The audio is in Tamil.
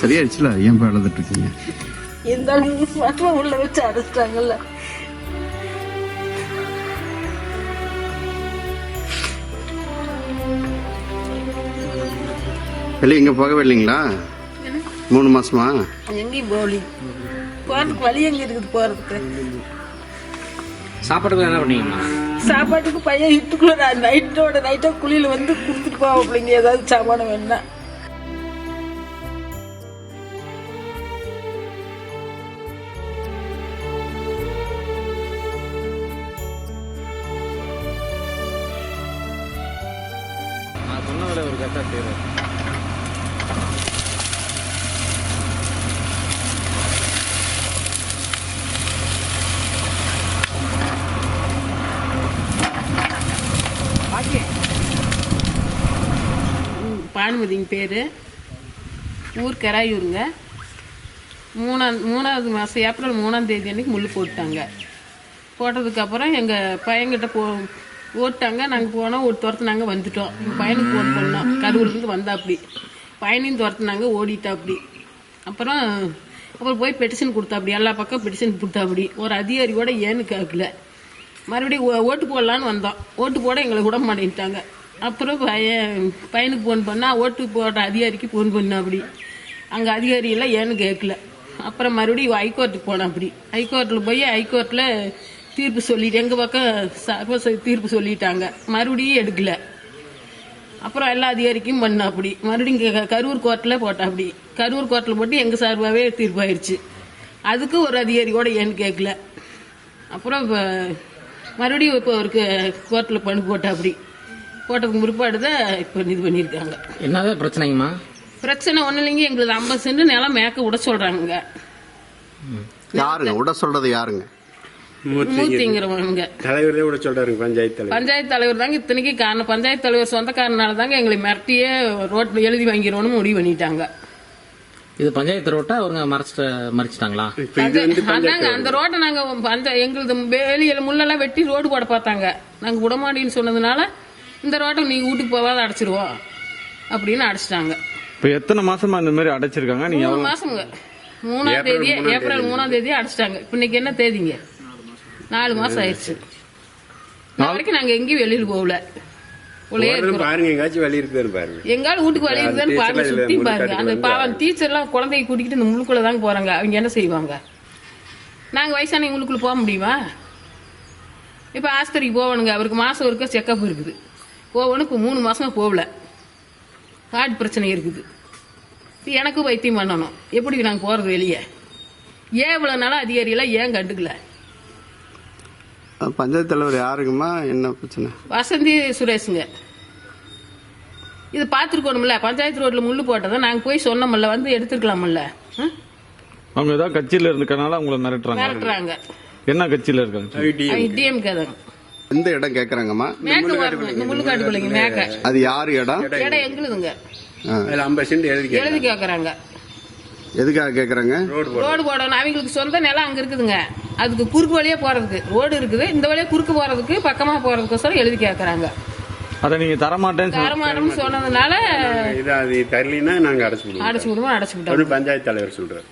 சரியாயிடுச்சுல? ஏன் இப்போ எழுதிட்டு இருக்கீங்க? இருந்தாலும் மட்டும் உள்ள வச்சு அடைச்சிட்டாங்கல்ல. வெளியே இங்கே போகவே இல்லைங்களா மூணு மாசமா? எங்கேயும் போகலி போறதுக்கு வழி எங்க இருக்குது போறதுக்கு? சாப்பாட்டுக்கு என்ன பண்ணீங்கம்மா? சாப்பாட்டுக்கு பையன் இட்டுக்குள்ள நைட்டோட நைட்டா குளியில வந்து கொடுத்துட்டு போவாப்பிள்ளைங்க ஏதாவது சாமானம் வேணா நான் சொன்னதில் ஒரு கரெக்டாக செய்கிறேன் பானுமதிங்க பேர். ஊர் கராயூருங்க. மூணாம் மூணாவது மாதம் ஏப்ரல் மூணாம் தேதி அன்னைக்கு முள் போட்டாங்க போட்டதுக்கப்புறம் எங்கள் பையன்கிட்ட போ ஓட்டாங்க நாங்கள் போனோம் ஒரு துரத்துனாங்க வந்துட்டோம். எங்கள் பையனுக்கு ஃபோன் பண்ணோம். கரூர்லேருந்து வந்தா அப்படி பையனையும் துரத்துனாங்க ஓடிட்டா அப்படி அப்புறம் அப்புறம் போய் பெட்டிஷன் கொடுத்தா அப்படி எல்லா பக்கம் பெட்டிஷன் கொடுத்தா அப்படி ஒரு அதிகாரியோட ஏன்னு கேட்கல மறுபடியும் ஓ- ஓட்டு போடலான்னு வந்தோம். ஓட்டு போட எங்களை விட மாட்டேன்ட்டாங்க. அப்புறம் பையன் பையனுக்கு ஃபோன் பண்ணால் ஓட்டு போடுற அதிகாரிக்கு ஃபோன் பண்ணா அப்படி அங்கே அதிகாரி எல்லாம் ஏன்னு கேட்கல அப்புறம் மறுபடியும் ஹைகோர்ட்டுக்கு போனேன் அப்படி ஹைகோர்ட்டில் போய் ஹைகோர்ட்டில் தீர்ப்பு சொல்லிட்டு எங்கள் பக்கம் சர்வ தீர்ப்பு சொல்லிட்டாங்க. மறுபடியும் எடுக்கல. அப்புறம் எல்லா அதிகாரிக்கும் பண்ண அப்படி. மறுபடியும் இங்க கரூர் கோர்ட்டில் போட்டா அப்படி. கரூர் கோர்ட்டில் போட்டு எங்கள் சார்பாகவே தீர்ப்பாயிருச்சு. அதுக்கு ஒரு அதிகாரியோட ஏன்னு கேட்கல அப்புறம் இப்போ மறுபடியும் இப்போ ஒரு கோர்ட்டில் பண்ணி போட்டா அப்படி. போட்டதுக்கு முற்பாடு தான் இப்போ இது பண்ணியிருக்காங்க. என்னதான் பிரச்சனைங்கம்மா? பிரச்சனை ஒன்றும் இல்லைங்க. எங்களுக்கு ஐம்பது சென்ட் நிலம் மேக்க விட சொல்கிறாங்க யாருங்க? விட சொல்றது யாருங்க? மூர்த்திங்கிறவங்க. தலைவரே கூட சொல்றாருங்க பஞ்சாயத்து தலைவர். பஞ்சாயத்து தலைவர் தாங்க இத்தனைக்கு காரணம். பஞ்சாயத்து தலைவர் சொந்தக்காரனால தாங்க எங்களை மிரட்டியே ரோட்ல எழுதி வாங்கிடுவோம்னு முடிவு பண்ணிட்டாங்க. இது பஞ்சாயத்து ரோட்டை அவங்க மறைச்சிட்டு மறைச்சிட்டாங்களா? இப்ப இது வந்து அதாங்க அந்த ரோட்டை நாங்க பஞ்ச எங்களது வேலியில முள்ளெல்லாம் வெட்டி ரோடு போட பார்த்தாங்க. நாங்க விடமாட்டின்னு சொன்னதுனால இந்த ரோட்டை நீங்க வீட்டுக்கு போகாத அடைச்சிருவோம் அப்படின்னு அடைச்சிட்டாங்க. இப்போ எத்தனை மாசமா இந்த மாதிரி அடைச்சிருக்காங்க? நீங்க மூணு மாசங்க. மூணாம் தேதி ஏப்ரல் மூணாம் தேதி அடைச்சிட்டாங்க. இப்ப இன்னைக்கு என்ன தேதிங்க? நாலு மாசம் ஆயிடுச்சு. இன்ன வரைக்கும் நாங்க எங்கேயும் வெளியில போகல. பாருங்க எங்காச்சும் வழி இருக்குதுன்னு பாருங்க. எங்காலும் வீட்டுக்கு வழி இருக்குதான்னு பாருங்க டீச்சர்லாம் சுத்தி பாருங்க. அந்த பாவம் டீச்சர் எல்லாம் குழந்தைய கூட்டிக்கிட்டு இந்த முழுக்குள்ள தாங்க போறாங்க. அவங்க என்ன செய்வாங்க? நாங்க வயசானவங்க உள்ளுக்குள்ள போக முடியுமா? இப்ப ஆஸ்பத்திரிக்கு போகணுங்க. அவருக்கு மாசம் ஒருக்க செக்கப் இருக்குது. இப்போ மூணு மாசமா போகல. ஹார்ட் பிரச்சனை இருக்குது. எனக்கும் வைத்தியம் பண்ணணும். எப்படி நாங்க போறது வெளியே? ஏன் இவ்வளவு நாளா அதிகாரியெல்லாம் ஏன் கண்டுக்கல? பஞ்சாயத்து தலைவர் யாருங்கம்மா என்ன பிரச்சனை? வசந்தி சுரேஷுங்க. இது பார்த்துருக்கணும்ல பஞ்சாயத்து ரோட்ல முள்ளு போட்டதை நாங்க போய் சொன்னோம்ல வந்து எடுத்துருக்கலாம்ல. ம்? அவங்க ஏதாவது கட்சியில இருக்கனால உங்களை மிரட்டுறாங்க. மிரட்டுறாங்க. என்ன கட்சியில இருக்காங்க? டிஎம்கே தாங்க எந்த இடம் கேக்குறாங்கம்மா? முள்ளுக்காட்டுக்குள்ளைங்க மேக்க அது யாரு இடம்? இடம் எங்களுதுங்க. ஐம்பது சென்ட் எழுதி எழுதி கேக்குறாங்க எதுக்காக கேக்குறாங்க? ரோடு ரோடு போடணும். அவங்களுக்கு சொந்த நிலம் அங்க இருக்குதுங்க. அதுக்கு குறுக்கு வழியா போறதுக்கு. ரோடு இருக்குது. இந்த வழியா குறுக்கு போறதுக்கு பக்கமா போறதுக்கோசரம் எழுதி கேக்குறாங்க. அதை நீங்க தரமாட்டேன்னு தரமாட்டோம்னு சொன்னதுனால இது அது தரலினா நாங்க அடைச்சு விடுவோம். அடைச்சு விடுவோம் அடைச்சு விட்டோம். அப்படின்னு பஞ்சாயத்து தலைவர் சொல்றாரு.